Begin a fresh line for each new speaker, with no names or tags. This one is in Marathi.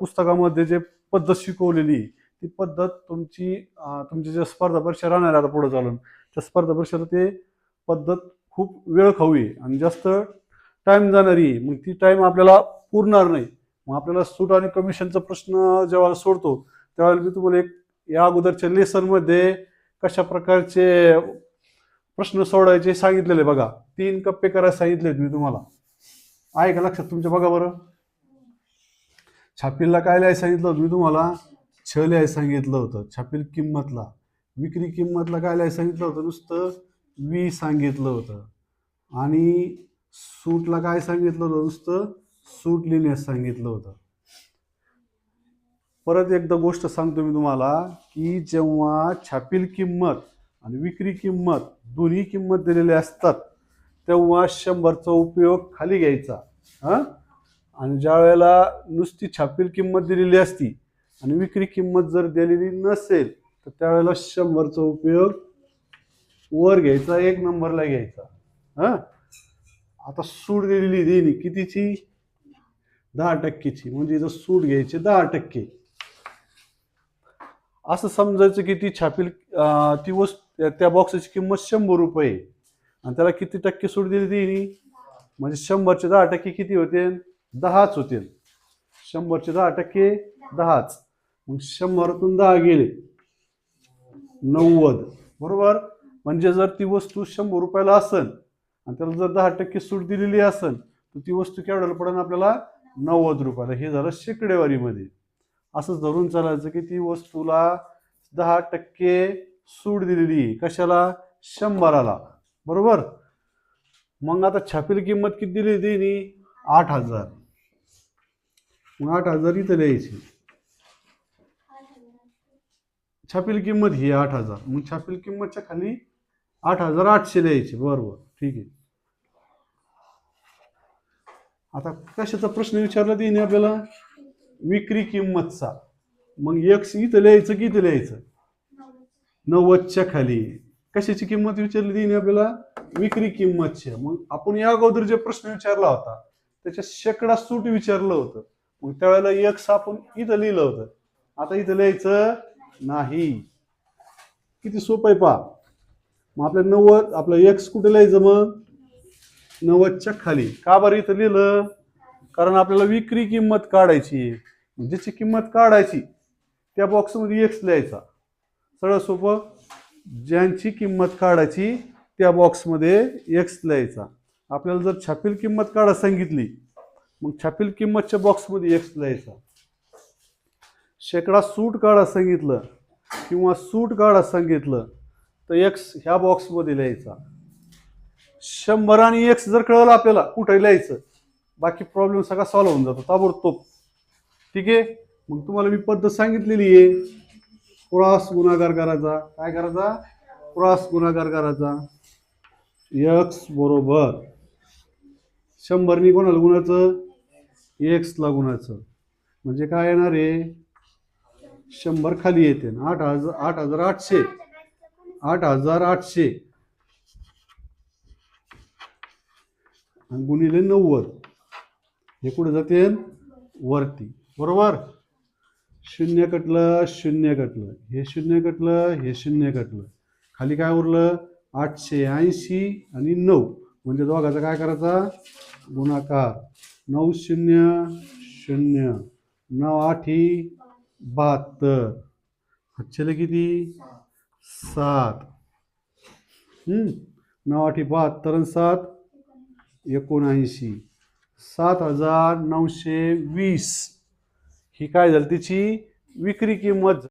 पुस्तकामध्ये जे पद्धत शिकवलेली ती पद्धत तुमची तुमची जे स्पर्धा परीक्षा राहणार आहे आता पुढे चालून त्या स्पर्धा परीक्षेला ते पद्धत खूप वेळ खाऊ आहे आणि जास्त टाईम जाणारी आहे. मग ती टाईम आपल्याला पुरणार नाही. मग आपल्याला सूट आणि कमिशनचा प्रश्न जेव्हा सोडतो त्यावेळेला मी तुम्हाला एक या अगोदरच्या लेसनमध्ये कशा प्रकारचे प्रश्न सोडायचे सांगितलेले बघा. तीन कप्पे करायला सांगितले मी तुम्हाला. आहे का लक्षात तुमच्या बघा बरं? छापीलला काय लिहायला सांगितलं होतं मी तुम्हाला? छ लिहायला सांगितलं होतं. छापील किंमतला. विक्री किंमतला काय लिहायला सांगितलं होतं? नुसतं वी सांगितलं होतं. आणि सूटला काय सांगितलं होतं? नुसतं सूट लिहिण्यास सांगितलं होतं. परत एकदा गोष्ट सांगतो मी तुम्हाला की जेव्हा छापील किंमत आणि विक्री किंमत दोन्ही किंमत दिलेले असतात तेव्हा शंभरचा उपयोग खाली घ्यायचा. हां? आणि ज्या वेळेला नुसती छापील किंमत दिलेली असती आणि विक्री किंमत जर दिलेली नसेल तर त्यावेळेला शंभरचा उपयोग वर घ्यायचा एक नंबरला घ्यायचा. हां? आता सूट दिलेली देणी कितीची? दहा टक्केची. म्हणजे इथं सूट घ्यायची दहा टक्के. असं समजायचं की ती छापील ती वस्तू त्या बॉक्सची किंमत शंभर रुपये आणि त्याला किती टक्के सूट दिली देणी? म्हणजे शंभरचे दहा टक्के किती होते? दहाच होतील. शंभरचे दहा टक्के दहाच. मग शंभरातून दहा गेले. नव्वद. बरोबर? म्हणजे जर ती वस्तू शंभर रुपयाला असेल आणि त्याला जर दहा टक्के सूट दिलेली असेल तर ती वस्तू केवढ्याला पडेल आपल्याला? नव्वद रुपयाला. हे झालं शेकडेवारीमध्ये. असं धरून चालायचं की ती वस्तूला दहा टक्के सूट दिलेली आहे. कशाला? शंभराला. बरोबर? मग आता छापील किंमत किती दिली तिने? आठ हजार. आठ हजार इथं लिहायची छापील किंमत ही आठ हजार. मग छापील किंमतच्या खाली आठ हजार आठशे लिहायची बरोबर ठीक आहे. आता कशाचा प्रश्न विचारला तिने आपल्याला? विक्री किंमतचा. मग एक इथं लिहायचं की इथं लिहायचं? नव्वदच्या खाली. कशाची किंमत विचारली तिने आपल्याला? विक्री किंमतची. मग आपण या अगोदर जे प्रश्न विचारला होता त्याच्या शेकडा सूट विचारलं होतं. मग त्यावेळेला एक्स आपण इथं लिहिलं होतं. आता इथं लिहायचं नाही. किती सोपं आहे पा मग आपल्या नव्वद आपलं एक्स कुठे लिहायचं मग? नव्वदच्या खाली. का बरं इथं लिहिलं? कारण आपल्याला विक्री किंमत काढायची. ज्याची किंमत काढायची त्या बॉक्समध्ये एक्स लिहायचा. सगळं सोपं? ज्यांची किंमत काढायची त्या बॉक्समध्ये एक्स लिहायचा. आपल्याला जर छापील किंमत काढा सांगितली मग छापील किंमतच्या बॉक्समध्ये एक्स लिहायचा शेकडा सूट काढा सांगितलं किंवा सूट काढा सांगितलं तर एक्स ह्या बॉक्समध्ये लिहायचा. शंभर आणि एक्स जर कळलं आपल्याला कुठे लिहायचं बाकी प्रॉब्लेम सगळा सॉल्व्ह होऊन जातो ताबडतोब. ठीक आहे? मग तुम्हाला मी पद्धत सांगितलेली आहे. क्रॉस गुणाकार करायचा. काय करायचा? क्रॉस गुणाकार करायचा. एक्स बरोबर. शंभरनी कोणाला गुणाचं एक्सला गुणाचं म्हणजे काय येणार आहे? शंभर खाली येते. ना आठ हजार आठ हजार आठशे. आठ हजार आठशे. आणि गुणिले नव्वद. हे कुठे जाते? वरती. बरोबर? शून्य कटलं शून्य कटलं. हे शून्य कटलं हे शून्य कटलं. खाली काय उरलं? आठशे ऐंशी आणि नऊ. म्हणजे दोघाचा काय करायचा? गुणाकार. नऊ शून्य शून्य नऊ आठी बहात्तर. हातशेला किती? सात. नऊ आठी बहात्तर आणि सात एकोणऐंशी. सात हजार नऊशे वीस. ही काय झाली तिची? विक्री किंमत